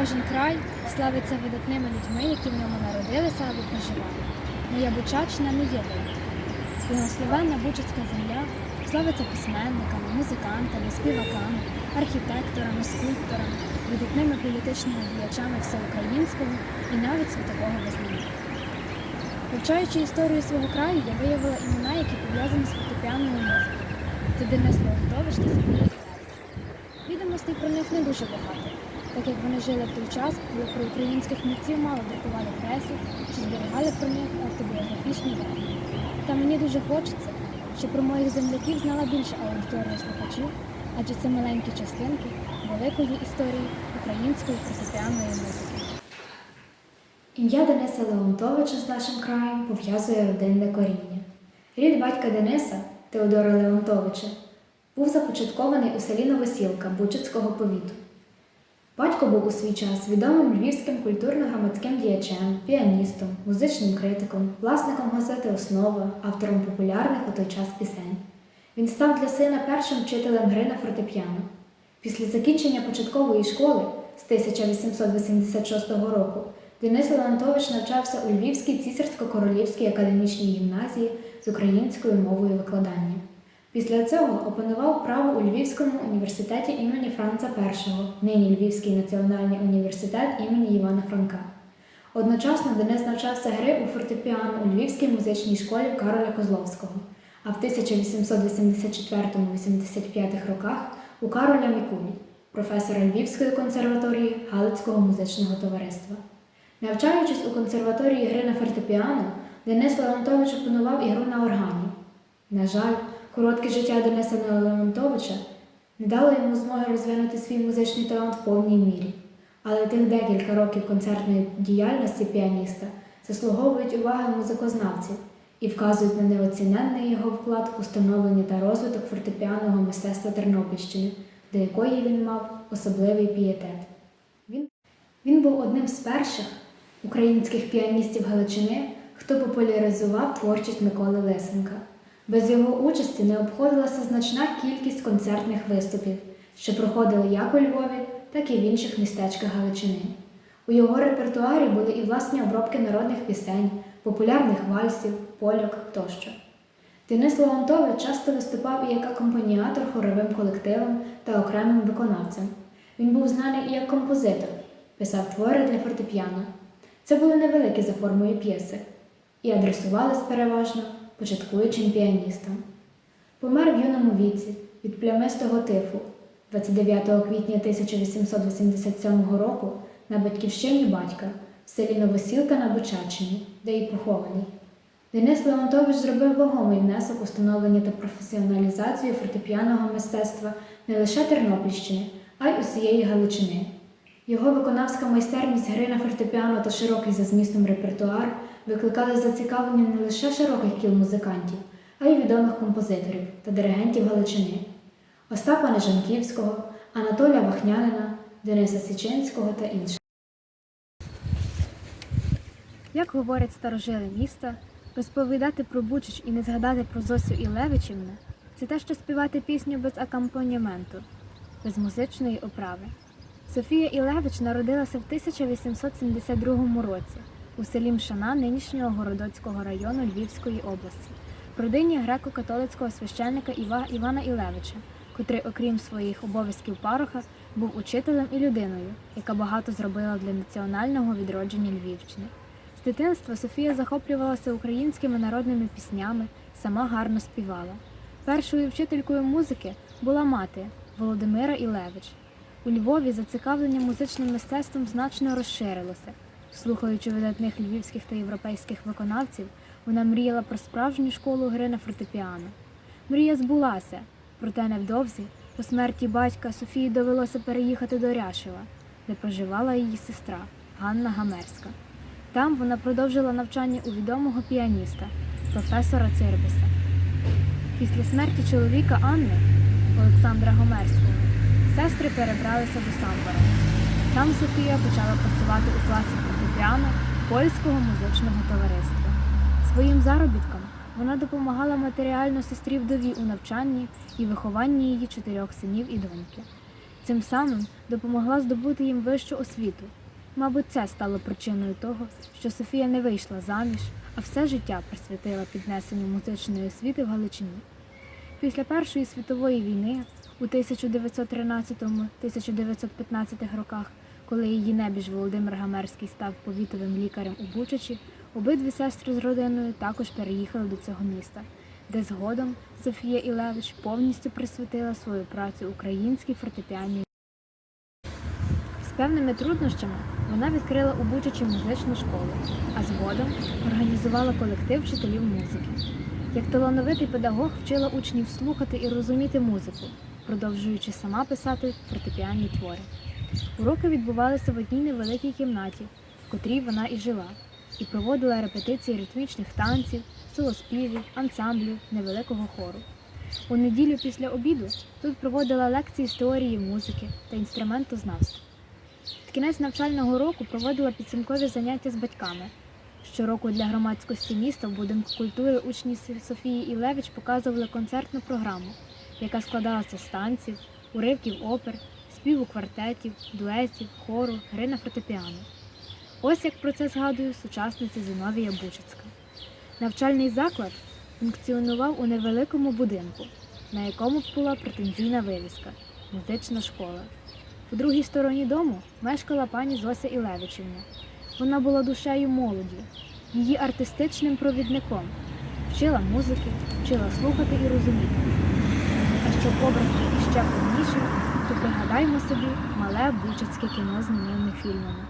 кожен край славиться видатними людьми, які в ньому народилися або проживали. Моя Бучаччина не є. Благословенна Бучацька земля славиться письменниками, музикантами, співаками, архітекторами, скульпторами, видатними політичними діячами всеукраїнського і навіть світового визнання. Вивчаючи історію свого краю, я виявила імена, які пов'язані з фортепіанною музикою. Це Денис Леонтович та Іллєнко. Відомостей про них не дуже багато, так як вони жили в той час, коли про українських митців мало друкували пресу чи зберігали про них автобіографічні дані. Та мені дуже хочеться, щоб про моїх земляків знала більше аудиторія слухачів, адже це маленькі частинки великої історії української фортепіанної музики. Ім'я Дениса Леонтовича з нашим краєм пов'язує родинне коріння. Рід батька Дениса, Теодора Леонтовича, був започаткований у селі Новосілка Бучацького повіту. Батько був у свій час відомим львівським культурно-громадським діячем, піаністом, музичним критиком, власником газети Основа, автором популярних у той час пісень. Він став для сина першим вчителем гри на фортепіано. Після закінчення початкової школи з 1886 року Денис Леонтович навчався у Львівській цісарсько-королівській академічній гімназії з українською мовою викладання. Після цього опанував право у Львівському університеті імені Франца І, нині Львівський національний університет імені Івана Франка. Одночасно Денис навчався гри у фортепіано у Львівській музичній школі Кароля Козловського, а в 1884-85 роках у Кароля Мікулі, професора Львівської консерваторії Галицького музичного товариства. Навчаючись у консерваторії гри на фортепіано, Денис Леонтович опанував ігру на органі. На жаль, коротке життя Дениса Леонтовича не дало йому змоги розвинути свій музичний талант в повній мірі. Але тих декілька років концертної діяльності піаніста заслуговують уваги музикознавців і вказують на неоціненний його вклад у становлення та розвиток фортепіанного мистецтва Тернопільщини, до якої він мав особливий пієтет. Він, він був одним з перших українських піаністів Галичини, хто популяризував творчість Миколи Лисенка. Без його участі не обходилася значна кількість концертних виступів, що проходили як у Львові, так і в інших містечках Галичини. У його репертуарі були і власні обробки народних пісень, популярних вальсів, польок тощо. Денис Леонтович часто виступав і як акомпаніатор хоровим колективом та окремим виконавцем. Він був знаний і як композитор, писав твори для фортепіано. Це були невеликі за формою п'єси і адресувались переважно початкуючим піаністам. Помер в юному віці від плямистого тифу 29 квітня 1887 року на батьківщині батька в селі Новосілка на Бучаччині, де й похований. Денис Леонтович зробив вагомий внесок у становлення та професіоналізацію фортепіаного мистецтва не лише Тернопільщини, а й усієї Галичини. Його виконавська майстерність гри на фортепіано та широкий за змістом репертуар викликали зацікавлення не лише широких кіл музикантів, а й відомих композиторів та диригентів Галичини Остапа Нежанківського, Анатолія Вахнянина, Дениса Січинського та інших. Як говорять старожили міста, розповідати про Бучич і не згадати про Зосю Ілевичівну це те, що співати пісню без акомпаніменту, без музичної оправи. Софія Ілевич народилася в 1872 році у селі Мшана нинішнього Городоцького району Львівської області, в родині греко-католицького священника Іва Івана Ілевича, котрий, окрім своїх обов'язків пароха, був учителем і людиною, яка багато зробила для національного відродження Львівщини. З дитинства Софія захоплювалася українськими народними піснями, сама гарно співала. Першою вчителькою музики була мати Володимира Ілевич. У Львові зацікавлення музичним мистецтвом значно розширилося. Слухаючи видатних львівських та європейських виконавців, вона мріяла про справжню школу гри на фортепіано. Мрія збулася, проте невдовзі, по смерті батька Софії довелося переїхати до Ряшева, де проживала її сестра Ганна Гамерська. Там вона продовжила навчання у відомого піаніста, професора Цирбиса. Після смерті чоловіка Анни Олександра Гомерського сестри перебралися до Самбора. Там Софія почала працювати у класі фортепіано польського музичного товариства. Своїм заробітком вона допомагала матеріально сестрі вдові у навчанні і вихованні її чотирьох синів і доньки. цим самим допомогла здобути їм вищу освіту. Мабуть, це стало причиною того, що Софія не вийшла заміж, а все життя присвятила піднесенню музичної освіти в Галичині. Після Першої світової війни у 1913-1915 роках, коли її небіж Володимир Гамерський став повітовим лікарем у Бучачі, обидві сестри з родиною також переїхали до цього міста, де згодом Софія Ілевич повністю присвятила свою працю українській фортепіанній. З певними труднощами вона відкрила у Бучачі музичну школу, а згодом організувала колектив вчителів музики. Як талановитий педагог вчила учнів слухати і розуміти музику, продовжуючи сама писати фортепіанні твори. Уроки відбувалися в одній невеликій кімнаті, в котрій вона і жила, і проводила репетиції ритмічних танців, солоспівів, ансамблів, невеликого хору. У неділю після обіду тут проводила лекції з теорії музики та інструментознавства. В кінець навчального року проводила підсумкові заняття з батьками. Щороку для громадськості міста в будинку культури учні Софії Ілевич показували концертну програму, яка складалася з танців, уривків опер, співу квартетів, дуетів, хору, гри на фортепіано. Ось як про це згадує сучасниця Зиновія Бучицька. Навчальний заклад функціонував у невеликому будинку, на якому була претензійна вивіска музична школа. У другій стороні дому мешкала пані Зося Ілевичівна. Вона була душею молоді, її артистичним провідником, вчила музики, вчила слухати і розуміти. А щоб образ був іще повніший, пригадаймо собі мале бучацьке кіно з німими фільмами.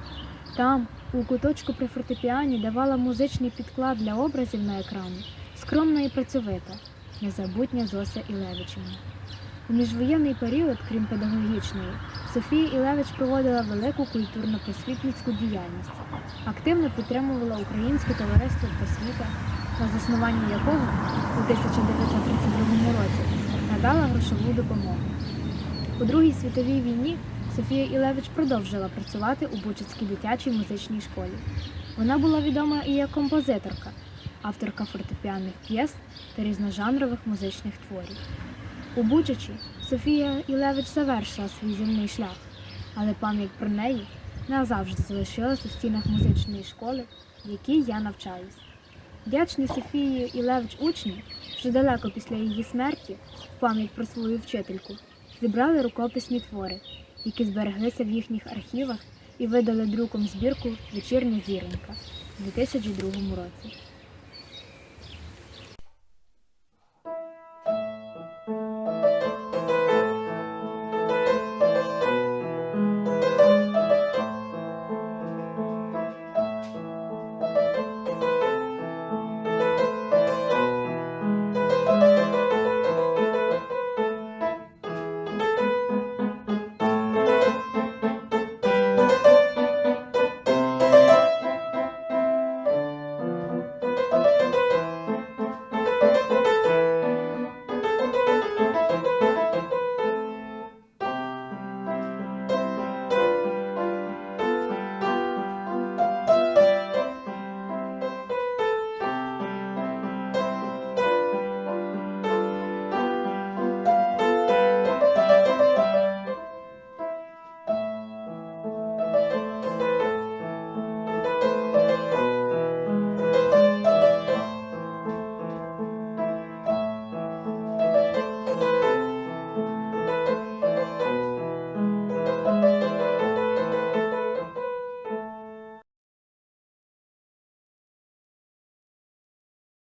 Там, у куточку при фортепіані, давала музичний підклад для образів на екрані скромна і працьовита, незабутня Зося Ілевичівна. У міжвоєнний період, крім педагогічної, Софія Ілевич проводила велику культурно-просвітницьку діяльність, активно підтримувала Українське товариство просвіта, на заснуванні якого у 1932 році надала грошову допомогу. У Другій світовій війні Софія Ілевич продовжила працювати у Бучицькій дитячій музичній школі. Вона була відома і як композиторка, авторка фортепіанних п'єс та різножанрових музичних творів. У Бучачі Софія Ілевич завершила свій земний шлях, але пам'ять про неї назавжди залишилась у стінах музичної школи, в якій я навчаюсь. Вдячні Софії Ілевич учні, що далеко після її смерті, в пам'ять про свою вчительку, зібрали рукописні твори, які збереглися в їхніх архівах і видали друком збірку Вечірня зіронька в 2002 році.